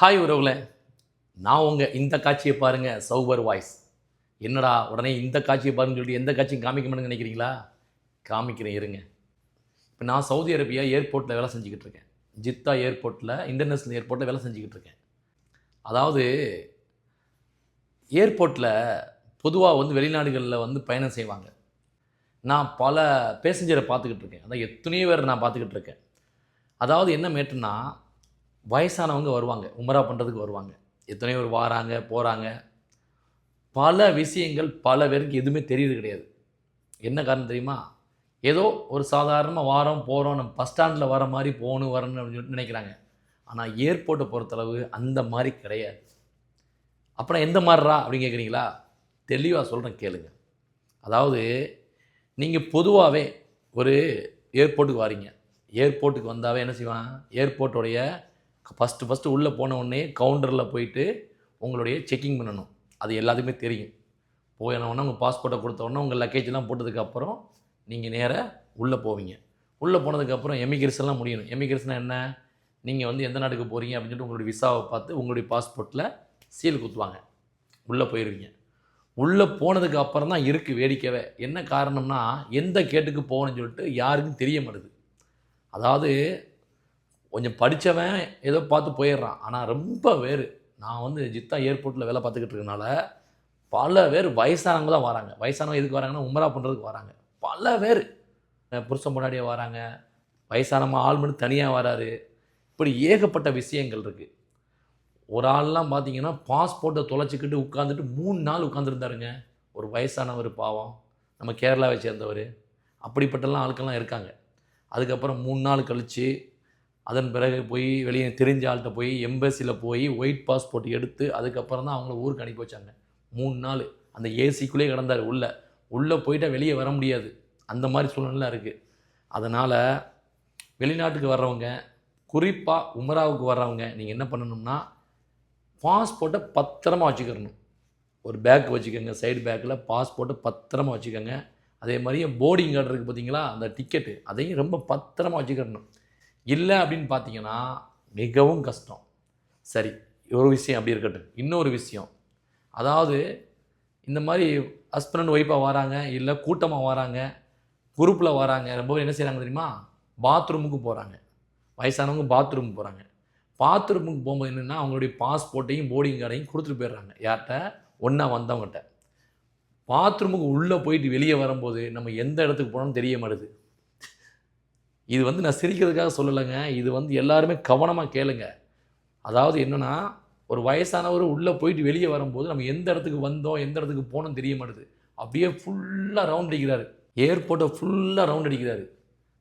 Hi உறவுல நான் உங்கள் இந்த காட்சியை பாருங்கள் சௌபர் வாய்ஸ் என்னடா உடனே இந்த காட்சியை பாருங்கன்னு சொல்லிட்டு எந்த காட்சியும் காமிக்கணும்னு நினைக்கிறீங்களா? காமிக்கிறேன் இருங்க. இப்போ நான் சவுதி அரேபியா ஏர்போர்ட்டில் வேலை செஞ்சுக்கிட்டு இருக்கேன். ஜித்தா ஏர்போர்ட்டில் இன்டர்நேஷ்னல் ஏர்போர்ட்டில் வேலை செஞ்சுக்கிட்டு இருக்கேன். அதாவது ஏர்போர்ட்டில் பொதுவாக வந்து வெளிநாடுகளில் வந்து பயணம் செய்வாங்க. நான் பல பேசஞ்சரை பார்த்துக்கிட்டு இருக்கேன். அதான் எத்தனையோ பேர் நான் பார்த்துக்கிட்டு இருக்கேன். அதாவது என்ன மேட்டுன்னா வயசானவங்க வருவாங்க உமரா பண்ணுறதுக்கு வருவாங்க. எத்தனையோ பேர் வாராங்க போகிறாங்க பல விஷயங்கள் பல பேருக்கு எதுவுமே தெரியுது கிடையாது. என்ன காரணம் தெரியுமா? ஏதோ ஒரு சாதாரணமாக வாரம் போகிறோம் நம்ம பஸ் ஸ்டாண்டில் வர மாதிரி போகணும் வரணும் அப்படின்னு நினைக்கிறாங்க. ஆனால் ஏர்போர்ட்டை பொறுத்தளவு அந்த மாதிரி கிடையாது. அப்புறம் எந்த மாதிரிரா அப்படின்னு கேட்குறீங்களா தெளிவாக சொல்கிறேன் கேளுங்க. அதாவது நீங்கள் பொதுவாகவே ஒரு ஏர்போர்ட்டுக்கு வரீங்க. ஏர்போர்ட்டுக்கு வந்தாவே என்ன செய்வான்? ஏர்போர்ட்டோடைய ஃபஸ்ட்டு ஃபஸ்ட்டு உள்ளே போன உடனே கவுண்டரில் போயிட்டு உங்களுடைய செக்கிங் பண்ணணும். அது எல்லாத்துக்குமே தெரியும். போயினவுடனே உங்கள் பாஸ்போர்ட்டை கொடுத்தோடனே உங்கள் லக்கேஜ்லாம் போட்டதுக்கப்புறம் நீங்கள் நேராக உள்ளே போவீங்க. உள்ளே போனதுக்கப்புறம் எமிகிரேஷன்லாம் முடியணும். எமிகிரேஷன் என்ன? நீங்கள் வந்து எந்த நாட்டுக்கு போகிறீங்க அப்படின்னு சொல்லிட்டு உங்களுடைய விசாவை பார்த்து உங்களுடைய பாஸ்போர்ட்டில் சீல் குத்துவாங்க. உள்ளே போயிடுவீங்க உள்ளே போனதுக்கு அப்புறம் தான் இருக்குது வேடிக்கைவே என்ன காரணம்னா எந்த கேட்டுக்கு போகணும்னு சொல்லிட்டு யாருக்கும் தெரிய மாட்டுது. அதாவது கொஞ்சம் படித்தவன் ஏதோ பார்த்து போயிடுறான். ஆனால் ரொம்ப வேறு. நான் வந்து ஜித்தா ஏர்போர்ட்டில் வேலை பார்த்துக்கிட்டு இருக்கனால பல பேர் வயசானவங்க தான் வராங்க. வயசானவங்க எதுக்கு வராங்கன்னா உமரா பண்ணுறதுக்கு வராங்க. பல பேர் புருஷன் முன்னாடியே வராங்க. வயசானவங்க ஆள் மட்டும் தனியாக வராரு. இப்படி ஏகப்பட்ட விஷயங்கள் இருக்குது ஒரு ஆள்லாம் பார்த்தீங்கன்னா பாஸ்போர்ட்டை தொலைச்சிக்கிட்டு உட்காந்துட்டு மூணு நாள் உட்காந்துருந்தாருங்க ஒரு வயசானவர் பாவம். நம்ம கேரளாவை சேர்ந்தவர். அப்படிப்பட்டலாம் ஆட்கள்லாம் இருக்காங்க. அதுக்கப்புறம் மூணு நாள் கழித்து அதன் பிறகு போய் வெளியே தெரிஞ்ச ஆள்கிட்ட போய் எம்பசியில் போய் ஒயிட் பாஸ்போர்ட் எடுத்து அதுக்கப்புறம் தான் அவங்கள ஊருக்கு அனுப்பி வச்சாங்க. மூணு நாள். அந்த ஏசிக்குள்ளே கிடந்தார் உள்ளே. உள்ளே போயிட்டால் வெளியே வர முடியாது. அந்த மாதிரி சூழ்நிலை இருக்குது அதனால் வெளிநாட்டுக்கு வர்றவங்க குறிப்பாக உமராவுக்கு வர்றவங்க நீங்கள் என்ன பண்ணணும்னா பாஸ்போர்ட்டை பத்திரமா வச்சுக்கிறணும். ஒரு பேக் வச்சுக்கோங்க சைடு பேக்கில் பாஸ்போர்ட்டை பத்திரமா வச்சுக்கோங்க. அதே மாதிரியே போர்டிங் கார்டு இருக்குது பார்த்தீங்களா அந்த டிக்கெட்டு அதையும் ரொம்ப பத்திரமா வச்சுக்கிறணும். இல்லை அப்படின்னு பார்த்தீங்கன்னா மிகவும் கஷ்டம். சரி ஒரு விஷயம் அப்படி இருக்கட்டும். இன்னொரு விஷயம். அதாவது இந்த மாதிரி ஹஸ்பண்ட் ஒய்ஃபாக வராங்க இல்லை கூட்டமாக வராங்க குரூப்பில் வராங்க ரொம்ப என்ன செய்கிறாங்க தெரியுமா? பாத்ரூமுக்கு போகிறாங்க வயசானவங்க பாத்ரூமுக்கு போகிறாங்க பாத்ரூமுக்கு போகும்போது என்னென்னா அவங்களுடைய பாஸ்போர்ட்டையும் போர்டிங் கார்டையும் கொடுத்துட்டு போயிடுறாங்க. யார்கிட்ட? ஒன்றா வந்தவங்ககிட்ட. பாத்ரூமுக்கு உள்ளே போயிட்டு வெளியே வரும்போது நம்ம எந்த இடத்துக்கு போனோம்னு தெரிய மாட்டுது. இது வந்து நான் சிரிக்கிறதுக்காக சொல்லலைங்க. இது வந்து எல்லாருமே கவனமாக கேளுங்க. அதாவது என்னென்னா ஒரு வயசானவர் உள்ளே போயிட்டு வெளியே வரும்போது நம்ம எந்த இடத்துக்கு வந்தோம் எந்த இடத்துக்கு போனோம் தெரிய மாட்டுது. அப்படியே ஃபுல்லாக ரவுண்ட் அடிக்கிறாரு. ஏர்போர்ட்டை ஃபுல்லாக ரவுண்ட் அடிக்கிறாரு.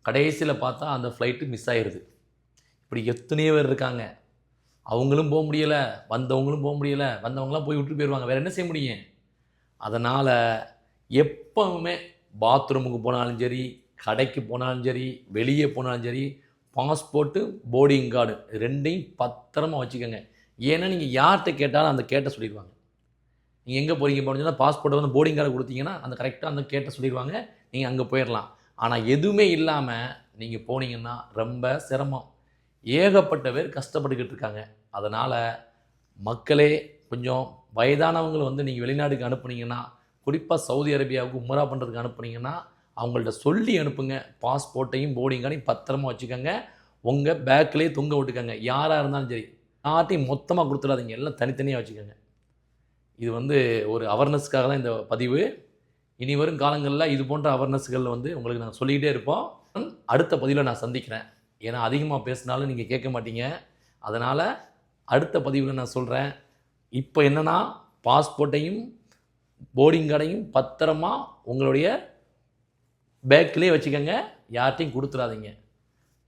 கடைசியில் பார்த்தா அந்த ஃப்ளைட்டு மிஸ் ஆயிடுது இப்படி எத்தனையோ பேர் இருக்காங்க. அவங்களும் போக முடியலை வந்தவங்களும் போக முடியலை வந்தவங்களாம் போய் விட்டு போயிடுவாங்க வேறு என்ன செய்ய முடியும்? அதனால் எப்பவுமே பாத்ரூமுக்கு போனாலும் சரி கடைக்கு போனாலும் சரி வெளியே போனாலும் சரி பாஸ்போர்ட்டு போர்டிங் கார்டு ரெண்டையும் பத்திரமாக வச்சுக்கோங்க. ஏன்னா நீங்கள் யார்கிட்ட கேட்டாலும் அந்த கேட்ட சொல்லிடுவாங்க. நீங்கள் எங்கே போகிறீங்க போனீங்கன்னா பாஸ்போர்ட்டை வந்து போர்டிங் கார்டு கொடுத்தீங்கன்னா அந்த கரெக்டாக அந்த கேட்ட சொல்லிடுவாங்க. நீங்கள் அங்கே போயிடலாம். ஆனால் எதுவுமே இல்லாமல் நீங்கள் போனீங்கன்னா ரொம்ப சிரமம். ஏகப்பட்ட பேர் கஷ்டப்பட்டுக்கிட்டு இருக்காங்க. அதனால் மக்களே கொஞ்சம் வயதானவங்களை வந்து நீங்கள் வெளிநாட்டுக்கு அனுப்புனீங்கன்னா குறிப்பாக சவுதி அரேபியாவுக்கு உமரா பண்ணுறதுக்கு அனுப்புனீங்கன்னா அவங்கள்ட்ட சொல்லி அனுப்புங்க. பாஸ்போர்ட்டையும் போர்டிங் கார்டையும் பத்திரமா வச்சுக்கோங்க. உங்கள் பேக்லேயே தொங்க விட்டுக்கோங்க. யாராக இருந்தாலும் சரி. யார்ட்டையும் மொத்தமாக கொடுத்துடாதீங்க. எல்லாம் தனித்தனியாக வச்சுக்கோங்க. இது வந்து ஒரு அவர்னஸ்க்காக தான் இந்த பதிவு. இனி வரும் காலங்களில் இது போன்ற அவர்னஸ்களில் வந்து உங்களுக்கு நாங்கள் சொல்லிக்கிட்டே இருப்போம். அடுத்த பதிவில் நான் சந்திக்கிறேன். ஏன்னா அதிகமாக பேசினாலும் நீங்கள் கேட்க மாட்டீங்க. அதனால் அடுத்த பதிவில் நான் சொல்கிறேன் இப்போ என்னென்னா பாஸ்போர்ட்டையும் போர்டிங் கார்டையும் பத்திரமாக உங்களுடைய பேக்லேயே வச்சுக்கோங்க யார்ட்டையும் கொடுத்துடாதீங்க.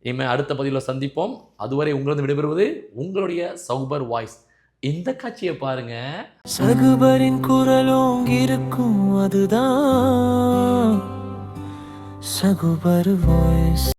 இனிமேல் அடுத்த பதிவில் சந்திப்போம். அதுவரை உங்களது விடைபெறுவது உங்களுடைய சௌபர் வாய்ஸ். இந்த காட்சியை பாருங்க. சகுபரின் குரலும் இருக்கும் அதுதான். சகுபர் வாய்ஸ்.